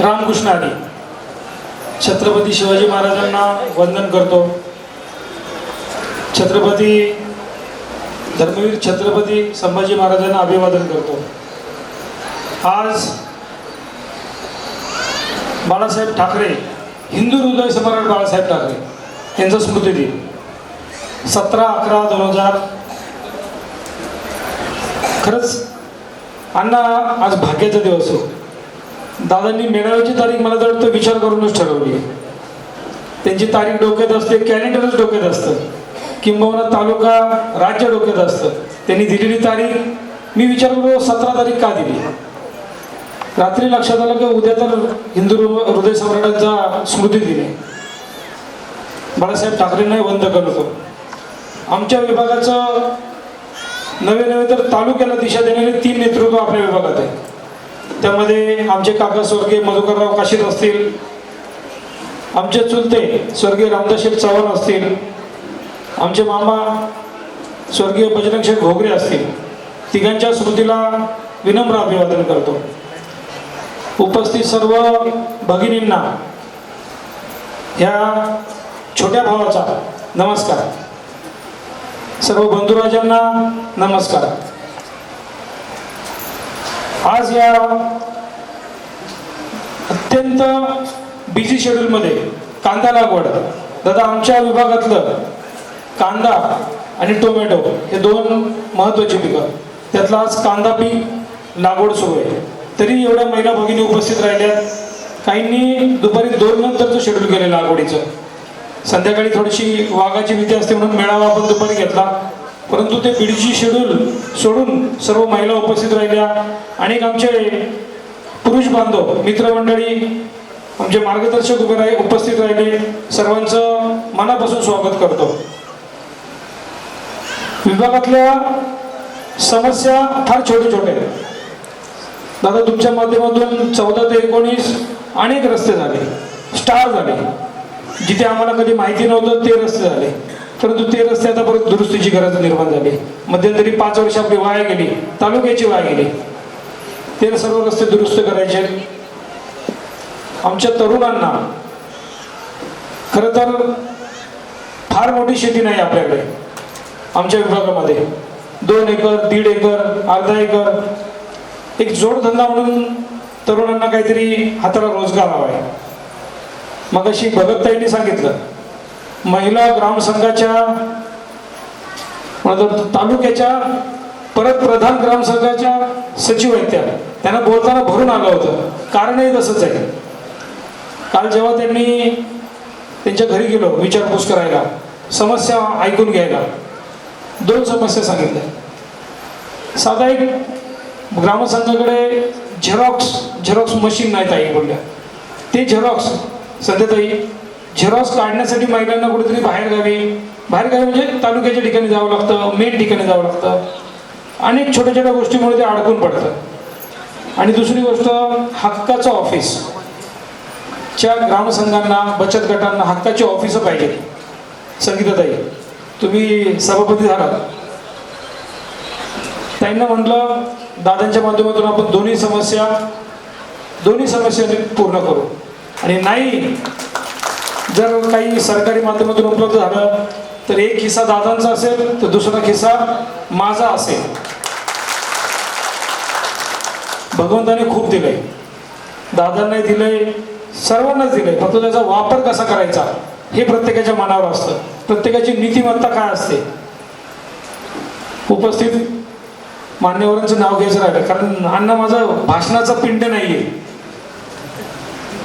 रामकृष्ण आदी छत्रपती शिवाजी महाराजांना वंदन करतो. छत्रपती धर्मवीर छत्रपती संभाजी महाराजांना अभिवादन करतो. आज बाळासाहेब ठाकरे हिंदू हृदय सम्राट बाळासाहेब ठाकरे यांचा स्मृतिदिन. सतरा अकरा दोन हजार खरंच अण्णा आज भाग्याचा दिवस आहे. दादांनी मेळाव्याची तारीख मला तर वाटतं विचार करूनच ठरवली. त्यांची तारीख डोक्यात असते कॅलेंडरच डोक्यात असतं. किंबहुना तालुका राज्य डोक्यात असतं. त्यांनी दिलेली तारीख मी विचार करू सतरा तारीख का दिली? रात्री लक्षात आलं की उद्या तर हिंदू हृदय सम्राटांचा स्मृती दिली बाळासाहेब ठाकरेंनाही बंद करतो आमच्या विभागाचं नवे नवे तर तालुक्याला दिशा देणारे तीन नेतृत्व आपल्या विभागात आहे. त्यामध्ये आमचे काका स्वर्गीय मधुकरराव काशीद असतील. आमचे चुलते स्वर्गीय रामदासशेठ चव्हाण असतील. आमचे मामा स्वर्गीय बजरंगशेठ घोगरे असतील. तिघांच्या स्मृतीला विनम्र अभिवादन करतो. उपस्थित सर्व भगिनींना ह्या छोट्या भावाचा नमस्कार. सर्व बंधुराजांना नमस्कार. आज या अत्यंत बिझी शेड्यूलमध्ये कांदा लागवड. दादा आमच्या विभागातलं कांदा आणि टोमॅटो हे दोन महत्त्वाची पिकं. त्यातला आज कांदा पीक लागवड सुरू आहे. तरी एवढ्या महिला भगिनी उपस्थित राहिल्यात. काहींनी दुपारी दोन नंतरचं शेड्यूल केलं लागवडीचं. संध्याकाळी थोडीशी वाघाची भीती असते म्हणून मेळावा आपण दुपारी घेतला. परंतु ते बीडची शेड्यूल सोडून सर्व महिला उपस्थित राहिल्या. अनेक आमचे पुरुष बांधव मित्रमंडळी आमचे मार्गदर्शक उभे राहिले उपस्थित राहिले. सर्वांचं मनापासून स्वागत करतो. विभागातल्या समस्या फार छोटे छोटे आहेत. दादा तुमच्या माध्यमातून चौदा ते एकोणीस अनेक रस्ते झाले. स्टार झाले. जिथे आम्हाला कधी माहिती नव्हतं ते रस्ते झाले. परंतु ते रस्ते आता परत दुरुस्तीची गरज निर्माण झाली. मध्यंतरी पाच वर्ष आपली वाया गेली तालुक्याची वाया गेली. ते सर्व रस्ते दुरुस्त करायचे. आमच्या तरुणांना खरं तर फार मोठी शेती नाही आपल्याकडे आमच्या विभागामध्ये. दोन एकर दीड एकर अर्धा एकर एक जोडधंदा म्हणून तरुणांना काहीतरी हाताला रोजगार हवा आहे. मग अशी भगतताईंनी सांगितलं महिला ग्रामसंघाच्या तालुक्याच्या परत प्रधान ग्रामसंघाच्या सचिव आहेत त्या. त्यांना बोलताना भरून आलं होतं. कारणही तसंच आहे. काल जेव्हा त्यांनी त्यांच्या घरी गेलो विचारपूस करायला समस्या ऐकून घ्यायला दोन समस्या सांगितल्या. साधा एक ग्रामसंघाकडे झेरॉक्स झेरॉक्स मशीन नाहीत ताई बोलल्या. ते झेरॉक्स सध्या ताई झेरॉक्स काढण्यासाठी महिलांना कुठेतरी बाहेर गावी बाहेर गावी म्हणजे तालुक्याच्या ठिकाणी जावं लागतं मेन ठिकाणी जावं लागतं. अनेक छोट्या छोट्या गोष्टीमुळे ते अडकून पडतं. आणि दुसरी गोष्ट हक्काचं ऑफिस च्या ग्रामसंघांना बचत गटांना हक्काची ऑफिसं पाहिजेत संगीताताई तुम्ही सभापती झालात. त्यांना म्हटलं दादांच्या माध्यमातून आपण दोन्ही समस्या दोन्ही समस्या पूर्ण करू. आणि नाही जर काही सरकारी माध्यमातून उपलब्ध झालं तर एक खिस्सा दादांचा असेल तर दुसरा खिस्सा माझा असेल. भगवंताने खूप दिलंय. दादांनाही दिलंय सर्वांनाच दिलंय. फक्त त्याचा वापर कसा करायचा हे प्रत्येकाच्या मनावर असतं. प्रत्येकाची नीतिमत्ता काय असते? उपस्थित मान्यवरांचं नाव घ्यायचं राहिलं कारण अण्णा माझा भाषणाचा पिंड नाहीये.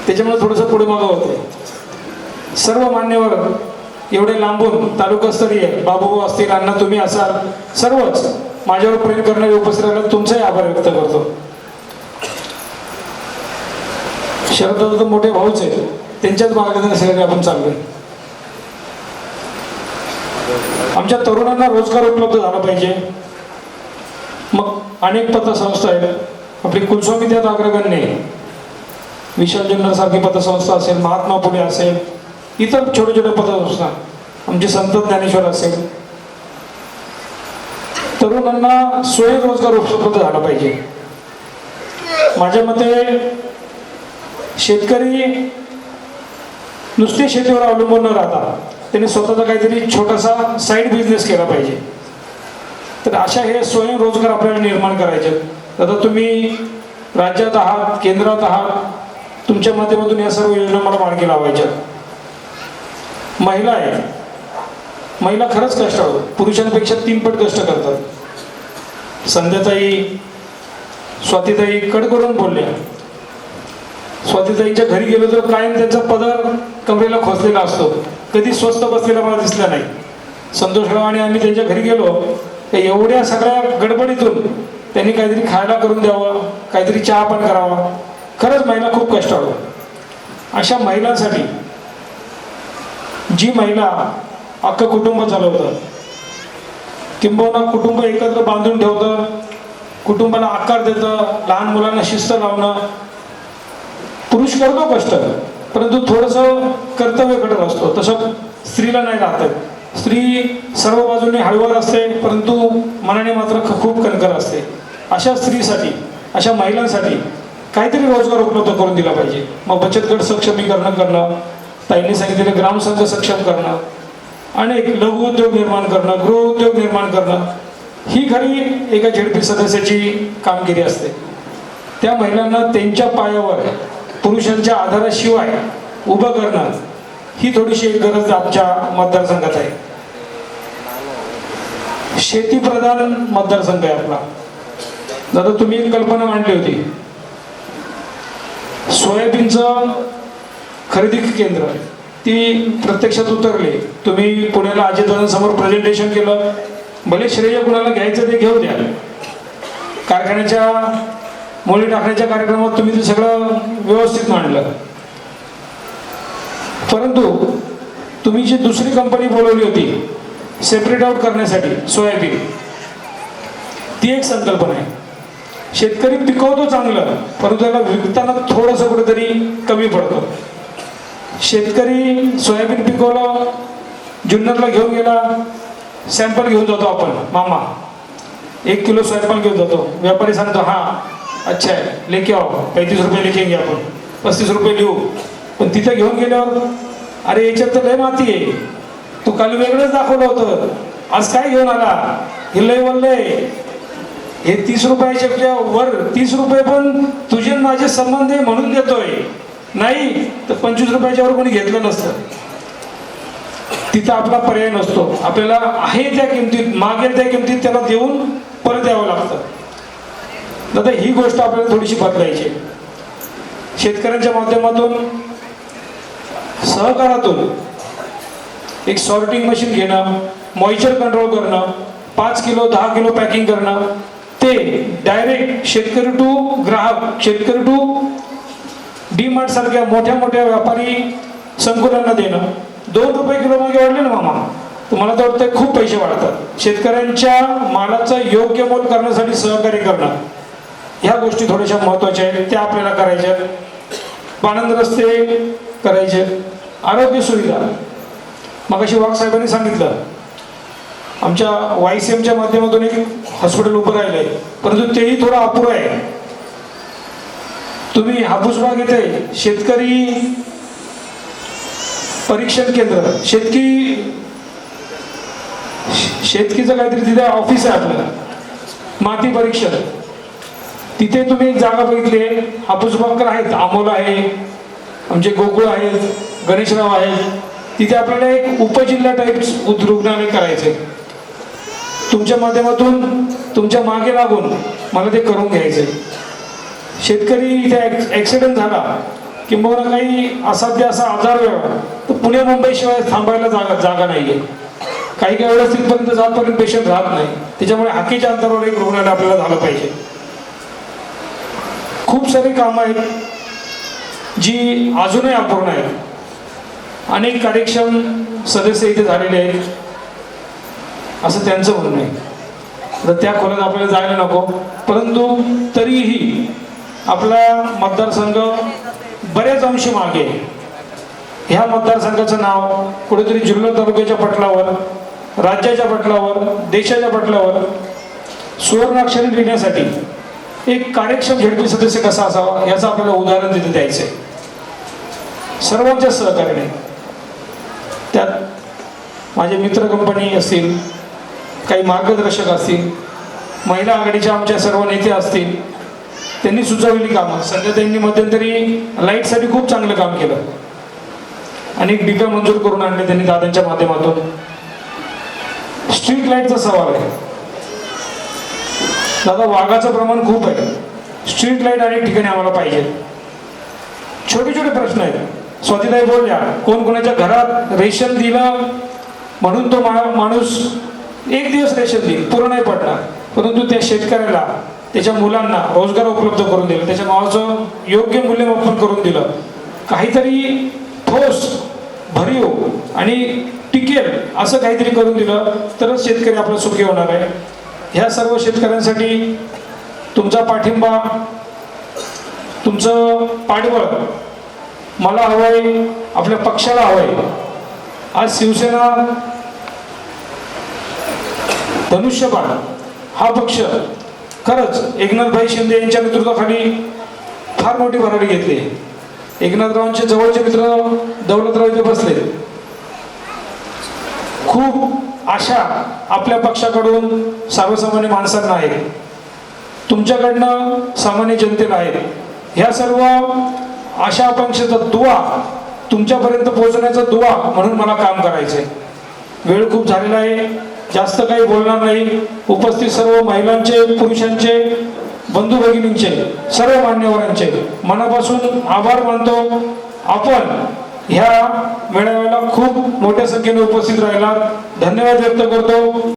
त्याच्यामुळे थोडंसं पुढे मागं होते सर्व मान्यवर एवढे लांबून तालुकास्तरीय बाबूभाऊ असतील अण्णा तुम्ही असाल सर्वच माझ्यावर प्रेम करणारे उपस्थित राहिला तुमचाही आभार व्यक्त करतो. शरद तर मोठे भाऊच आहेत. त्यांच्याच मार्गदर्शनाखाली आपण चाललोय. आमच्या तरुणांना रोजगार उपलब्ध झाला पाहिजे. मग अनेक पतसंस्था आहेत. आपली कुलस्वामी त्यात अग्रगण्य आहे विशाल जुन्नर पतसंस्था असेल महात्मा पुढे असेल इतर छोटे छोट्या असतात. आमचे संत ज्ञानेश्वर असेल. तरुणांना स्वयंरोजगार उपलब्ध झाला पाहिजे. माझ्या मते शेतकरी नुसते शेतीवर अवलंबून न राहता त्यांनी स्वतःचा काहीतरी छोटासा साईड बिझनेस केला पाहिजे. तर अशा हे स्वयंरोजगार आपल्याला निर्माण करायचे. आता तुम्ही राज्यात आहात केंद्रात आहात तुमच्या माध्यमातून या सर्व योजना मला मार्गी लावायच्या. महिला आहेत महिला खरंच कष्ट होतात पुरुषांपेक्षा तीनपट कष्ट करतात. संध्याताई स्वातीताई कडकडून बोलल्या. स्वातीताईच्या घरी गेलो तर कायम त्यांचा पदर कमरेला खोचलेला असतो. कधी स्वस्त बसलेला मला दिसला नाही. संतोषराव आणि आम्ही त्यांच्या घरी गेलो. तर एवढ्या सगळ्या गडबडीतून त्यांनी काहीतरी खायला करून द्यावं काहीतरी चहा पण करावा. खरंच महिला खूप कष्टाळू अशा महिलांसाठी जी महिला अख्खं कुटुंब चालवतं. किंबहुना कुटुंब एकत्र बांधून ठेवतं कुटुंबाला आकार देतं लहान मुलांना शिस्त लावणं. पुरुष करतो कष्ट परंतु थोडंसं कर्तव्य करत असतो. तसं स्त्रीला नाही राहत स्त्री सर्व बाजूने हळूवार असते परंतु मनाने मात्र ख- खूप कणकर असते. अशा स्त्रीसाठी अशा महिलांसाठी काहीतरी रोजगार उपलब्ध करून दिला पाहिजे. मग बचत गट सक्षमीकरण करणं ताईंनी सांगितलेलं ग्रामसंघ सक्षम करणं अनेक लघु उद्योग निर्माण करणं गृह उद्योग निर्माण करणं ही खरी एका झेडपी सदस्याची कामगिरी असते. त्या महिलांना त्यांच्या पायावर पुरुषांच्या आधाराशिवाय उभं करणं ही थोडीशी एक गरज आमच्या मतदारसंघात आहे. शेतीप्रधान मतदारसंघ आहे आपला. दादा तुम्ही एक कल्पना मांडली होती. सोयाबीनचं खरेदी केंद्र ती प्रत्यक्षात उतरली. तुम्ही पुण्याला अजितदादांसमोर प्रेझेंटेशन केलं. भले श्रेय कुणाला घ्यायचं ते घेऊ द्या. कारखान्याच्या मुली टाकण्याच्या कार्यक्रमात तुम्ही ते सगळं व्यवस्थित मांडलं. परंतु तुम्ही जी दुसरी कंपनी बोलवली होती सेपरेट आउट करण्यासाठी सोयाबीन ती एक संकल्पना आहे. शेतकरी पिकवतो चांगलं परंतु त्याला विकताना थोडंसं कुठेतरी कमी पडतं. शेतकरी सोयाबीन पिकवलं जुन्नरला घेऊन गेला सॅम्पल घेऊन जातो आपण. मामा एक किलो सॅम्पल घेऊन जातो. व्यापारी सांगतो हा अच्छा आहे. लेके आओ पैतीस रुपये लिखेंगे आपण. पस्तीस रुपये लिहू. पण तिथं घेऊन गेल्यावर अरे याच्यात तर लय माती आहे. तू काल वेगळंच दाखवलं होतं. आज काय घेऊन आला? हे लय वल्लय हे तीस रुपयाच्या वर तीस रुपये पण तुझे माझे संबंध आहे म्हणून देतोय. नाही तर पंचवीस रुपयाच्या वर कोणी घेतलं नसतं. तिथं आपला पर्याय नसतो. आपल्याला आहे त्या किमतीत मागेल त्या किमतीत त्याला देऊन परत यावं लागतं. दादा ही गोष्ट आपल्याला थोडीशी बदलायची शेतकऱ्यांच्या माध्यमातून सहकारातून एक सॉर्टिंग मशीन घेणं मॉइचर कंट्रोल करणं पाच किलो दहा किलो पॅकिंग करणं ते डायरेक्ट शेतकरी टू ग्राहक शेतकरी टू डी मार्ट सारख्या मोठ्या मोठ्या व्यापारी संकुलांना देणं. दोन रुपये किलो मागे वाढले ना मामा? तुम्हाला तर वाटतं खूप पैसे वाढतात. शेतकऱ्यांच्या मालाचं योग्य मोल करण्यासाठी सहकार्य करणं. ह्या गोष्टी थोड्याशा महत्त्वाच्या आहेत. त्या आपल्याला करायच्या आहेत. पाणंद रस्ते करायचे आरोग्य सुविधा. मगाशी वाघ साहेबांनी सांगितलं. आमच्या वाय सी एमच्या माध्यमातून एक हॉस्पिटल उभं राहिलं आहे परंतु तेही थोडं अपुरं आहे. तुम्ही हापूस बाग येथे शेतकरी परीक्षण केंद्र शेतकी शेतकीचं काहीतरी तिथे ऑफिस आहे आपल्याला. माती परीक्षण. तिथे तुम्ही एक जागा बघितली आहे. हापूस बागकर आहेत. अमोल आहे आमचे गोकुळ आहेत गणेशराव आहेत. तिथे आपल्याला एक उपजिल्हा टाईप रुग्णालय करायचंय तुमच्या माध्यमातून तुमच्या मागे लागून मला ते करून घ्यायचंय शेतकरी इथे ऍक्सिडेंट झाला किंवा काही असाध्य असा आजार वेळा. तर पुणे मुंबई शिवाय थांबायला जागा जागा नाहीये. काही काही वेळेस तिथपर्यंत जातपर्यंत पेशंट राहत नाही. त्याच्यामुळे हाकीच्या अंतरावर एक रुग्णालय आपल्याला झालं पाहिजे. खूप सारी कामं आहेत जी अजूनही अपूर्ण आहेत. अनेक कार्यक्षम सदस्य इथे झालेले आहेत. असं त्यांचं म्हणणं आहे. तर त्या खोल्यात आपल्याला जायला नको. परंतु तरीही आपला मतदारसंघ बऱ्याच अंशी मागे. ह्या मतदारसंघाचं नाव कुठेतरी जुन्नर तालुक्याच्या पटलावर राज्याच्या पटलावर देशाच्या पटलावर सुवर्णाक्षरी लिहिण्यासाठी एक कार्यक्षम झेडपी सदस्य कसा असावा याचं आपल्याला उदाहरण तिथे द्यायचं आहे सर्वांच्या सहकार्याने. त्यात माझे मित्र कंपनी असतील काही मार्गदर्शक असतील महिला आघाडीच्या आमच्या सर्व नेते असतील त्यांनी सुचवलेली कामं. सध्या त्यांनी मध्यंतरी लाईटसाठी खूप चांगलं काम केलं. अनेक डिका मंजूर करून आणले त्यांनी दादांच्या माध्यमातून. स्ट्रीट लाईटचा सवाल आहे. दादा वाघाचं प्रमाण खूप आहे. स्ट्रीट लाइट अनेक ठिकाणी आम्हाला पाहिजे. छोटे छोटे प्रश्न आहेत. स्वातीताई बोलल्या कोण कोणाच्या घरात रेशन दिलं म्हणून तो मा- माणूस एक दिवस रेशन देईल पुरं नाही पडणार. परंतु त्या शेतकऱ्याला त्याच्या मुलांना रोजगार उपलब्ध करून दिला. त्याच्या नावाचं योग्य मूल्यमापन करून दिलं. काहीतरी ठोस भरीव आणि टिकेल असं काहीतरी करून दिलं तरच शेतकरी आपला सुखी होणार आहे. ह्या सर्व शेतकऱ्यांसाठी तुमचा पाठिंबा तुमचं पाठबळ मला हवंय आपल्या पक्षाला हवंय. आज शिवसेना धनुष्यबाण हा पक्ष खरंच एकनाथभाई शिंदे यांच्या नेतृत्वाखाली फार मोठी भरारी घेतली. एकनाथरावांचे जवळचे मित्र दौलतराव इथे बसले. खूप आशा आपल्या पक्षाकडून सर्वसामान्य माणसांना आहे. तुमच्याकडनं सामान्य जनतेला आहे. ह्या सर्व आशा आकांक्षेचा दुवा तुमच्यापर्यंत पोहोचण्याचा दुवा म्हणून मला काम करायचंय. वेळ खूप झालेला आहे. जास्त काही बोलणार नाही. उपस्थित सर्व महिलांचे पुरुषांचे बंधू भगिनींचे सर्व मान्यवरांचे मनापासून आभार मानतो. आपण ह्या मेळाव्याला खूप मोठ्या संख्येने उपस्थित राहिला धन्यवाद व्यक्त करतो.